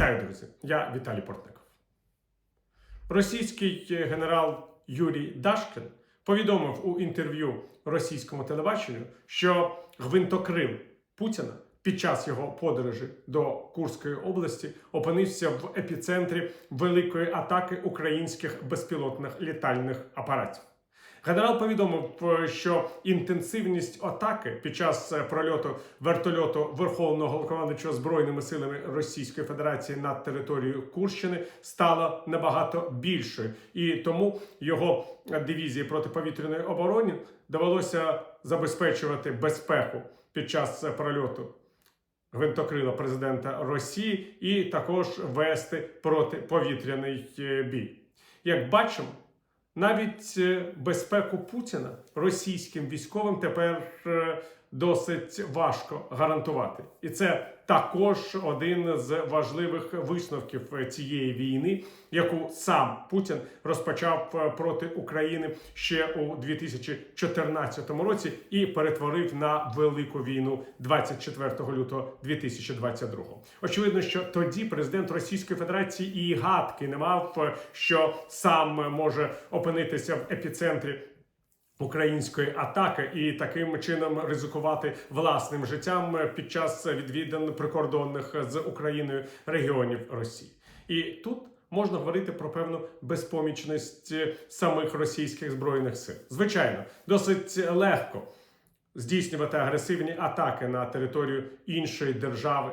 Вітаю, друзі! Я Віталій Портников. Російський генерал Юрій Дашкін повідомив у інтерв'ю російському телебаченню, що гвинтокрил Путіна під час його подорожі до Курської області опинився в епіцентрі великої атаки українських безпілотних літальних апаратів. Генерал повідомив, е, що інтенсивність атаки під час е, прольоту вертольоту Верховного Головнокомандуючого збройними силами Російської Федерації над територією Курщини стала набагато більшою, і тому його дивізії протиповітряної оборони довелося забезпечувати безпеку під час е, прольоту гвинтокрила президента Росії і також вести протиповітряний бій. Як бачимо. Навіть е, безпеку Путіна російським військовим тепер е, досить важко гарантувати, і це також один з важливих висновків цієї війни, яку сам Путін розпочав е, проти України ще у 2014 році і перетворив на велику війну 24 лютого 2022. Очевидно, що тоді президент Російської Федерації і гадки не мав, що сам може опинитися в епіцентрі. Української атаки і таким чином ризикувати власним життям під час відвідин прикордонних з Україною регіонів Росії, і тут можна говорити про певну безпомічність самих російських збройних сил. Звичайно, досить легко здійснювати агресивні атаки на територію іншої держави.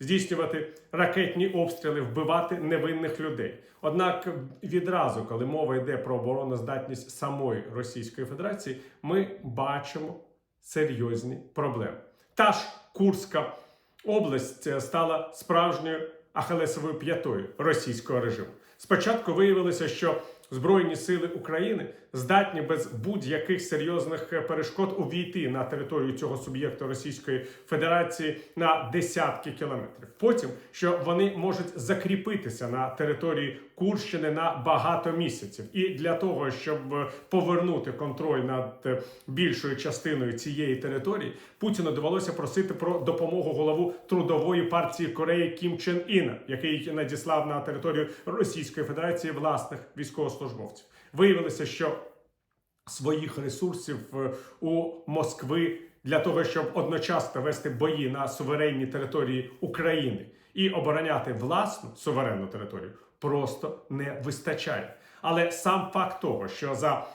Здійснювати ракетні обстріли, вбивати невинних людей. Однак відразу, коли мова йде про обороноздатність самої Російської Федерації, ми бачимо серйозні проблеми. Та ж Курська область стала справжньою ахалесовою п'ятою російського режиму. Спочатку виявилося, що Збройні сили України здатні без будь-яких серйозних перешкод увійти на територію цього суб'єкту Російської Федерації на десятки кілометрів. Потім що вони можуть закріпитися на території Курщини на багато місяців, і для того, щоб повернути контроль над більшою частиною цієї території, Путіну довелося просити про допомогу голову трудової партії Кореї Кім Чен Іна, який надіслав на територію Російської Федерації власних військовослужбовців. Виявилося, що своїх ресурсів е, у Москви для того, щоб одночасно вести бої на суверенній території України і обороняти власну суверенну територію, просто не вистачає. Але сам факт того, що за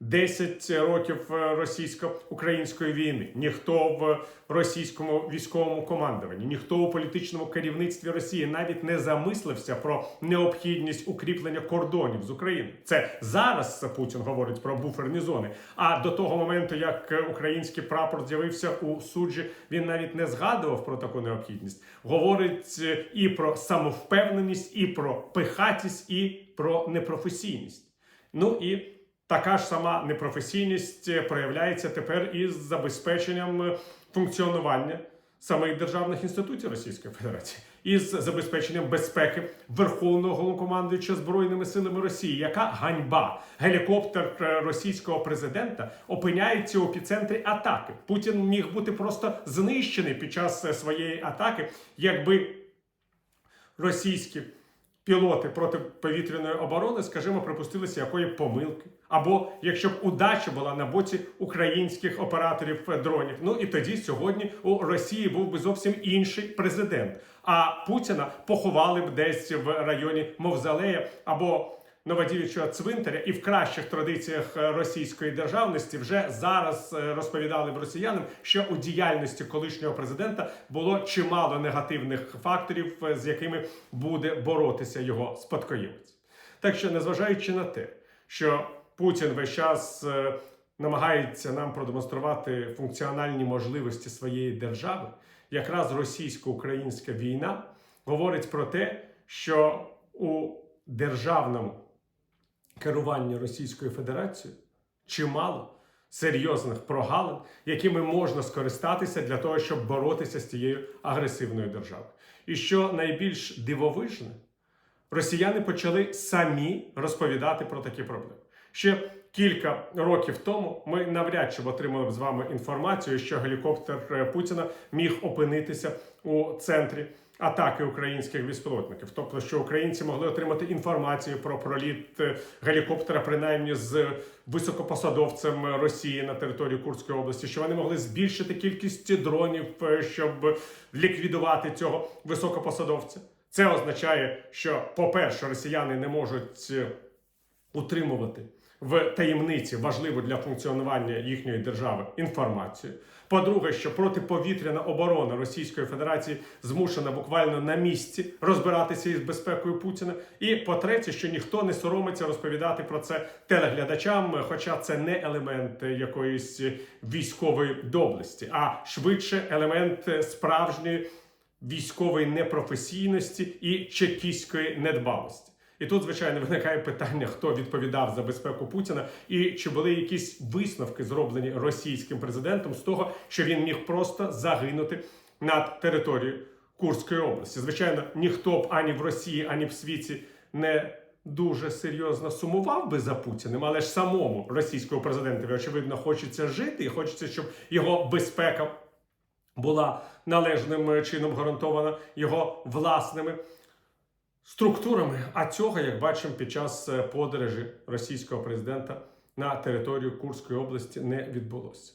10 років е, російсько-української війни ніхто в російському військовому командуванні, ніхто у політичному керівництві Росії навіть не замислився про необхідність укріплення кордонів з України. Це зараз Путін говорить про буферні зони. А до того моменту, як український прапор з'явився у суджі, він навіть не згадував про таку необхідність. Говорить е, і про самовпевненість, і про пихатість, і про непрофесійність. Ну і Така ж сама непрофесійність проявляється тепер із забезпеченням функціонування самих державних інститутів Російської Федерації із забезпеченням безпеки Верховного Головнокомандуюча збройними силами Росії. Яка ганьба гелікоптер російського президента опиняється у епіцентрі атаки? Путін міг бути просто знищений під час своєї атаки, якби російські пілоти протиповітряної оборони, скажімо, припустилися якої помилки. Або якщо б удача була на боці українських операторів дронів, ну і тоді сьогодні у Росії був би зовсім інший президент. А Путіна поховали б десь в районі Мовзалея або Новодівічого цвинтаря, і в кращих традиціях російської державності вже зараз е, розповідали б росіянам, що у діяльності колишнього президента було чимало негативних факторів, е, з якими буде боротися його спадкоємець. Так що, незважаючи на те, що Путін весь час е, намагається нам продемонструвати функціональні можливості своєї держави, якраз російсько-українська війна говорить про те, що у державному керуванні Російською Федерацією чимало серйозних прогалин, якими можна скористатися для того, щоб боротися з цією агресивною державою. І що найбільш дивовижне, росіяни почали самі розповідати про такі проблеми. Ще кілька років тому ми навряд чи отримали б з вами інформацію, що гелікоптер Путіна міг опинитися у центрі атаки українських безпілотників. Тобто, що українці могли отримати інформацію про проліт е, гелікоптера, принаймні з високопосадовцем Росії на території Курської області, що вони могли збільшити кількість дронів, е, щоб ліквідувати цього високопосадовця. Це означає, що, по-перше, росіяни не можуть е, утримувати в таємниці важливу для функціонування їхньої держави інформацію. По-друге, що протиповітряна оборона Російської Федерації змушена буквально на місці розбиратися із безпекою Путіна. І по-третє, що ніхто не соромиться розповідати про це телеглядачам, хоча це не елемент якоїсь військової доблесті, а швидше елемент справжньої військової непрофесійності і чекістської недбалості. І тут, звичайно, виникає питання, хто відповідав за безпеку Путіна, і чи були якісь висновки зроблені російським президентом з того, що він міг просто загинути над територією Курської області. Звичайно, ніхто б ані в Росії, ані в світі не дуже серйозно сумував би за Путіним, але ж самому російському президентові очевидно хочеться жити, і хочеться, щоб його безпека була належним чином гарантована його власними структурами. А цього, як бачимо, під час е, подорожі російського президента на територію Курської області не відбулося.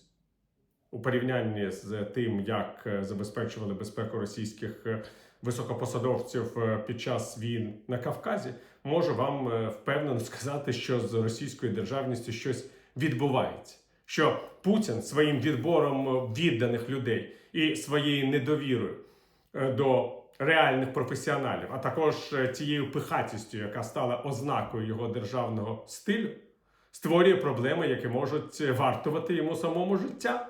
У порівнянні з тим, як е, забезпечували безпеку російських е, високопосадовців е, під час війн на Кавказі, можу вам е, впевнено сказати, що з російською державністю щось відбувається. Що Путін своїм відбором відданих людей і своєю недовірою е, до реальних професіоналів, а також е, тією пихатістю, яка стала ознакою його державного стилю, створює проблеми, які можуть вартувати йому самому життя.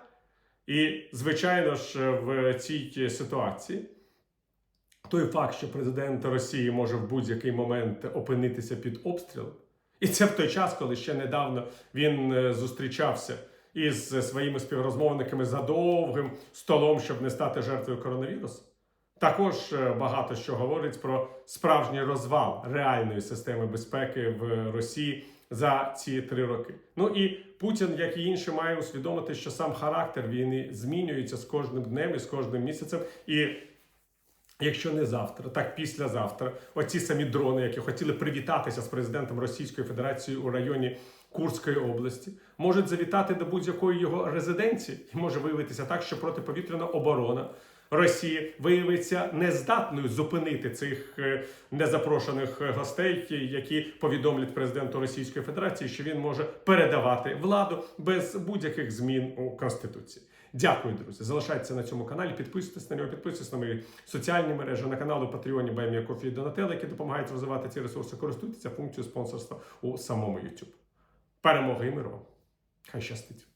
І, звичайно ж, в цій ситуації той факт, що президент Росії може в будь-який момент опинитися під обстрілом, і це в той час, коли ще недавно він е, зустрічався із своїми співрозмовниками за довгим столом, щоб не стати жертвою коронавірусу. Також е, багато що говорить про справжній розвал реальної системи безпеки в Росії за ці три роки. Ну і Путін, як і інші, має усвідомити, що сам характер війни змінюється з кожним днем і з кожним місяцем. І Якщо не завтра, так післязавтра, оці самі дрони, які хотіли привітатися з президентом Російської Федерації у районі Курської області, можуть завітати до будь-якої його резиденції, і може виявитися так, що протиповітряна оборона Росії виявиться нездатною зупинити цих е, незапрошених е, гостей, які повідомлять президенту Російської Федерації, що він може передавати владу без будь-яких змін у конституції. Дякую, друзі. Залишайтеся на цьому каналі, підписуйтесь на нього, підписуйтесь на мої соціальні мережі, на канал у Патреоні Баймія Кофі які допомагають розвивати ці ресурси. Користуйтеся функцією спонсорства у самому YouTube. Перемоги і миру! Хай щастить!